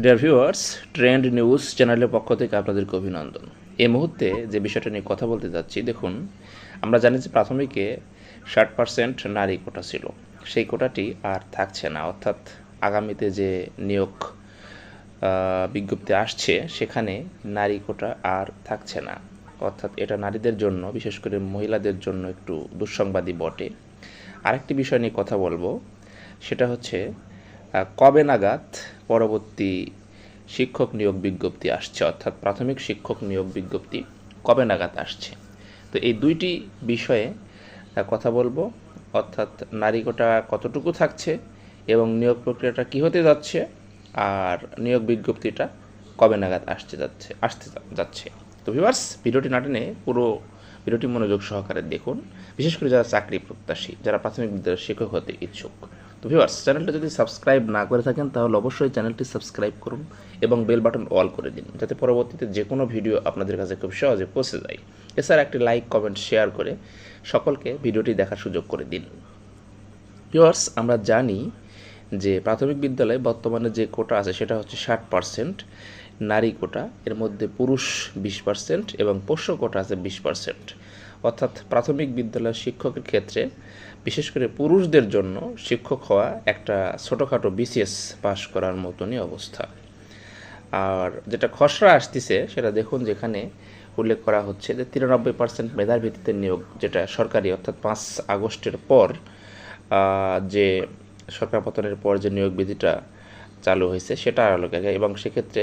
Dear viewers trend news চ্যানেলের পক্ষ থেকে আপনাদেরকে অভিনন্দন। এই মুহূর্তে যে বিষয়টা নিয়ে কথা বলতে যাচ্ছি, দেখুন, আমরা জানি যে প্রাথমিকে ষাট পার্সেন্ট নারী কোটা ছিল। সেই কোটাটি আর থাকছে না। অর্থাৎ আগামীতে যে নিয়োগ বিজ্ঞপ্তি আসছে, সেখানে নারী কোটা আর থাকছে না। অর্থাৎ এটা নারীদের জন্য, বিশেষ করে মহিলাদের জন্য একটু দুঃসংবাদী বটে। আরেকটি বিষয় নিয়ে কথা বলব, সেটা হচ্ছে কবে নাগাদ পরবর্তী শিক্ষক নিয়োগ বিজ্ঞপ্তি আসছে? অর্থাৎ প্রাথমিক শিক্ষক নিয়োগ বিজ্ঞপ্তি কবে নাগাদ আসছে? তো এই দুইটি বিষয়ে কথা বলব। অর্থাৎ নারী কোটা কতটুকু থাকছে এবং নিয়োগ প্রক্রিয়াটা কী হতে যাচ্ছে আর নিয়োগ বিজ্ঞপ্তিটা কবে নাগাদ আসতে যাচ্ছে আসতে যাচ্ছে। তো ভিউয়ার্স ভিডিওটি না টেনে পুরো ভিডিওটি মনোযোগ সহকারে দেখুন। বিশেষ করে যারা চাকরি প্রত্যাশী, যারা প্রাথমিক বিদ্যালয়ের শিক্ষক হতে ইচ্ছুক তো ভিউয়ার্স চ্যানেলটা যদি সাবস্ক্রাইব না করে থাকেন, তাহলে অবশ্যই চ্যানেলটি সাবস্ক্রাইব করুন এবং বেল বাটন অল করে দিন, যাতে পরবর্তীতে যে কোনো ভিডিও আপনাদের কাছে খুব সহজে পৌঁছে যায়। এছাড়া একটি লাইক কমেন্ট শেয়ার করে সকলকে ভিডিওটি দেখার সুযোগ করে দিন। ভিউয়ার্স আমরা জানি যে প্রাথমিক বিদ্যালয়ে বর্তমানে যে কোটা আছে, সেটা হচ্ছে ষাট পার্সেন্ট নারী কোটা, এর মধ্যে পুরুষ বিশ পার্সেন্ট এবং পোষ্য কোটা আছে বিশ পার্সেন্ট অর্থাৎ প্রাথমিক বিদ্যালয়ের শিক্ষকের ক্ষেত্রে, বিশেষ করে পুরুষদের জন্য শিক্ষক হওয়া একটা ছোটোখাটো বিসিএস পাশ করার মতনই অবস্থা। আর যেটা খসড়া আসতেছে, সেটা দেখুন যেখানে উল্লেখ করা হচ্ছে যে তিরানব্বই পার্সেন্ট মেধার ভিত্তিতে নিয়োগ যেটা সরকারি, অর্থাৎ পাঁচ আগস্টের পর যে সরকার পতনের পর যে নিয়োগ বিধিটা চালু হয়েছে, সেটা আলোকে এবং সেক্ষেত্রে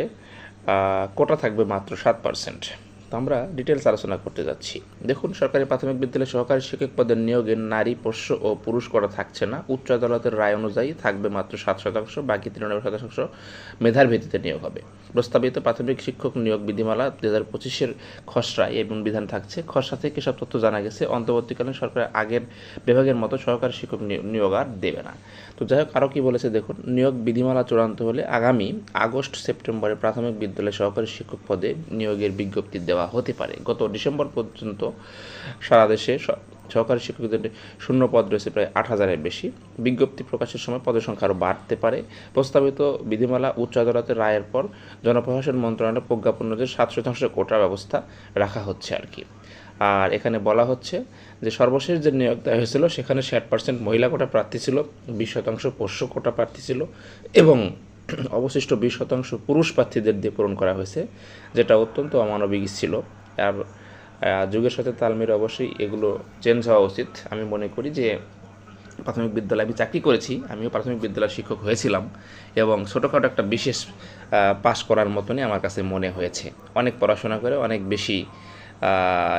কোটা থাকবে মাত্র সাত পার্সেন্ট তো আমরা ডিটেলস আলোচনা করতে যাচ্ছি। দেখুন, সরকারি প্রাথমিক বিদ্যালয়ে সহকারী শিক্ষক পদের নিয়োগে নারী পোষ্য ও পুরুষ করা থাকছে না। উচ্চ আদালতের রায় অনুযায়ী থাকবে মাত্র সাত শতাংশ, বাকি তিরানব্বই শতাংশ মেধার ভিত্তিতে নিয়োগ হবে। প্রস্তাবিত প্রাথমিক শিক্ষক নিয়োগ বিধিমালা দু হাজার পঁচিশের খসড়ায় এবং বিধান থাকছে। খসড়া থেকে সব তথ্য জানা গেছে। অন্তর্বর্তীকালীন সরকার আগের বিভাগের মতো সহকারী শিক্ষক নিয়- নিয়োগ আর দেবে না। তো যাই হোক আরও কী বলেছে দেখুন, নিয়োগ বিধিমালা চূড়ান্ত হলে আগামী আগস্ট সেপ্টেম্বরে প্রাথমিক বিদ্যালয়ে সহকারী শিক্ষক পদে নিয়োগের বিজ্ঞপ্তি দেওয়া হতে পারে। গত ডিসেম্বর পর্যন্ত সারা দেশে সহকারী শিক্ষকদের শূন্য পদ রয়েছে প্রায় আট হাজারের বেশি। বিজ্ঞপ্তি প্রকাশের সময় পদের সংখ্যা আরও বাড়তে পারে। প্রস্তাবিত বিধিমালা উচ্চ আদালতের রায়ের পর জনপ্রশাসন মন্ত্রণালয় প্রজ্ঞাপন অনুযায়ী সাত শতাংশ কোটা ব্যবস্থা রাখা হচ্ছে আর কি। আর এখানে বলা হচ্ছে যে সর্বশেষ যে নিয়োগ দেওয়া হয়েছিল সেখানে ষাট পার্সেন্ট মহিলা কোটা প্রার্থী ছিল, বিশ শতাংশ পোষ্য কোটা প্রার্থী ছিল এবং অবশিষ্ট বিশ শতাংশ পুরুষ প্রার্থীদের দিয়ে পূরণ করা হয়েছে, যেটা অত্যন্ত অমানবিক ছিল। আর যুগের সাথে তাল মেরে অবশ্যই এগুলো চেঞ্জ হওয়া উচিত। আমি মনে করি যে প্রাথমিক বিদ্যালয়ে আমি চাকরি করেছি, আমিও প্রাথমিক বিদ্যালয়ের শিক্ষক হয়েছিলাম এবং ছোটোখাটো একটা বিশেষ পাশ করার মতনই আমার কাছে মনে হয়েছে। অনেক পড়াশোনা করে অনেক বেশি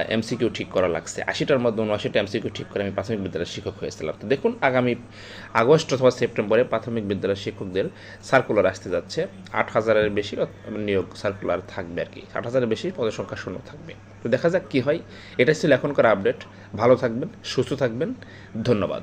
এমসিকিউ ঠিক করা লাগছে। আশিটার মধ্যে উনআশিটা এমসিকিউ ঠিক করে আমি প্রাথমিক বিদ্যালয়ের শিক্ষক হয়েছিলাম। তো দেখুন, আগামী আগস্ট অথবা সেপ্টেম্বরে প্রাথমিক বিদ্যালয়ের শিক্ষকদের সার্কুলার আসতে যাচ্ছে। আট হাজারের বেশি নিয়োগ সার্কুলার থাকবে আর কি। আট হাজারের বেশি পদের সংখ্যা শূন্য থাকবে। তো দেখা যাক কী হয়। এটা ছিল এখনকার আপডেট ভালো থাকবেন, সুস্থ থাকবেন। ধন্যবাদ।